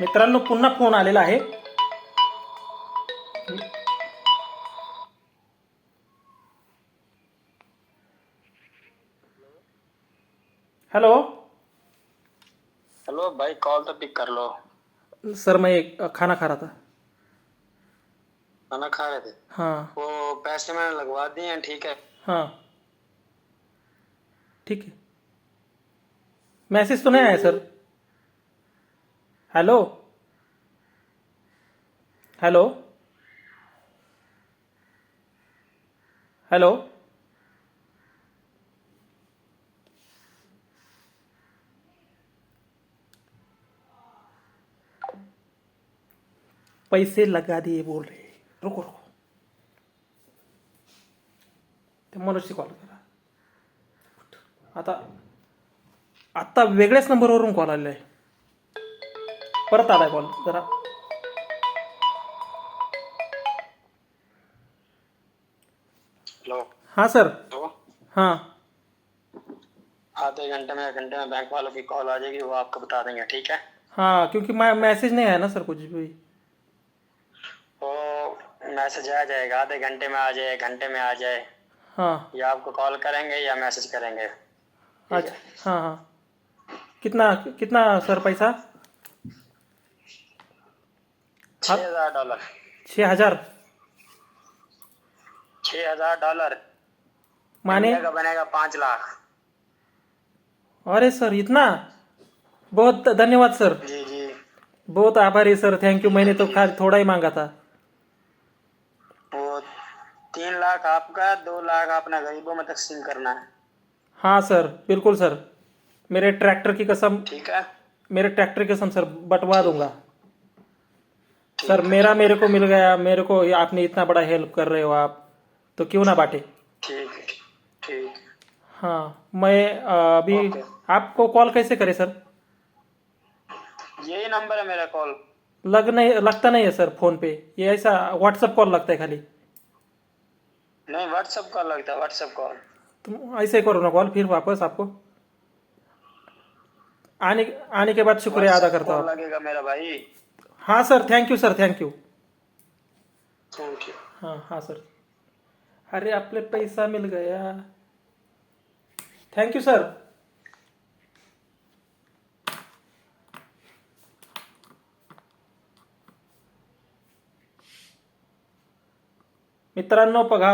मित्रांनो पुन्हा फ़ोन आलेला आहे. हेलो? हेलो भाई कॉल तो पिक कर लो. सर मैं खाना खा रहा था. खाना खा रहे थे? हाँ. वो पैसे मैंने लगवा दिए हैं ठीक है? हाँ. ठीक है. मैसेज तो नहीं आया सर? हॅलो? हॅलो? हॅलो? पैसे लगा दिए बोल रहे। रुको रुको। ते मनुष्य कॉल करा। आता आत्ता वेगळ्याच नंबरवरून कॉल आलेला आहे परत आलाय कॉल जरा. हेलो हाँ सर. तो हाँ. आधे घंटे में घंटे में बैंक वालों की कॉल आ जाएगी वो आपको बता देंगे ठीक है? हाँ क्योंकि मैं मैसेज नहीं आया ना सर कुछ भी। वो मैसेज आ जाएगा आधे घंटे में आ जाए घंटे में आ जाए। हाँ। या आपको कॉल करेंगे या मैसेज करेंगे। अच्छा हाँ हाँ। कितना कितना सर पैसा? छह हज़ार डॉलर। छः हज़ार। छह हज़ार डॉलर। माने? का बनेगा पाँच लाख। अरे सर इतना? बहुत धन्यवाद सर। जी जी। बहुत आभारी सर थैंक यू। मैंने तो खाली थोड़ा ही मांगा था। वो तीन लाख आपका दो लाख अपना गरीबों में तकसीम करना है। हाँ सर बिल्कुल सर। मेरे ट्रैक्टर की कसम ठीक है। मेरे ट्रैक्टर की कसम सर बंटवा दूँगा। सर मेरा मेरे को मिल गया मेरे को आपने इतना बड़ा हेल्प कर रहे हो आप तो क्यों ना बांटे? ठीक है ठीक। हाँ मैं अभी आपको कॉल कैसे करे सर? यही नंबर है मेरा कॉल लग नहीं लगता नहीं है सर फ़ोन पे। ये ऐसा व्हाट्सअप कॉल लगता है खाली। नहीं व्हाट्सअप कॉल लगता है व्हाट्सअप कॉल तुम ऐसे करो ना कॉल फिर वापस आपको। आने आने के बाद शुक्रिया अदा करता हूँ लगेगा मेरा भाई। हाँ sir thank you sir thank you thank you हाँ हाँ सर अरे आपले पैसा मिल गया. थैंक यू सर मित्रांनो बघा.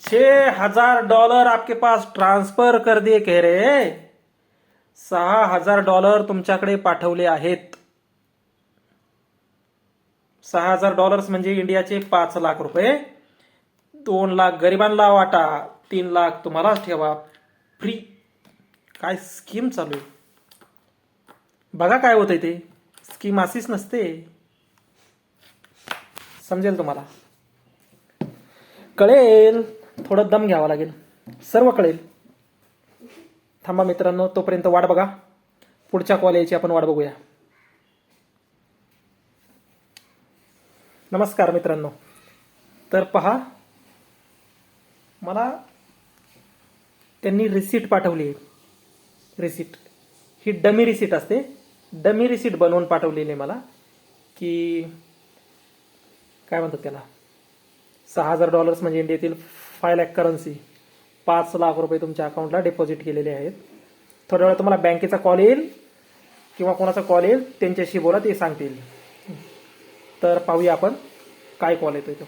छह हज़ार डॉलर आपके पास ट्रान्सफर कर दिए कह रहे सहा हजार डॉलर तुमच्याकडे पाठवले आहेत. सहा हजार डॉलर्स म्हणजे इंडियाचे पाच लाख रुपये. दोन लाख गरिबांना वाटा तीन लाख तुम्हालाच ठेवा. फ्री काय स्कीम चालू आहे? बघा काय होतंय ते. स्कीम अशीच नसते. समजेल तुम्हाला. कळेल. थोडं दम घ्यावा लागेल. सर्व कळेल. थांबा मित्रांनो तोपर्यंत वाट बघा. पुढच्या कॉल यायची आपण वाट बघूया. नमस्कार मित्रांनो. तर पहा मला त्यांनी रिसीट पाठवली. आहे रिसीट ही डमी रिसीट असते. डमी रिसीट बनवून पाठवलेली आहे मला की काय म्हणतात त्याला? सहा हजार डॉलर्स म्हणजे इंडियातील फाय लॅक करन्सी पाच लाख रुपये तुमच्या अकाउंटला डिपॉझिट केलेले आहेत. थोड्या वेळा तुम्हाला बँकेचा कॉल येईल किंवा कोणाचा कॉल येईल त्यांच्याशी बोला ते सांगतील. तर पाहूया आपण काय कॉल येतो तो.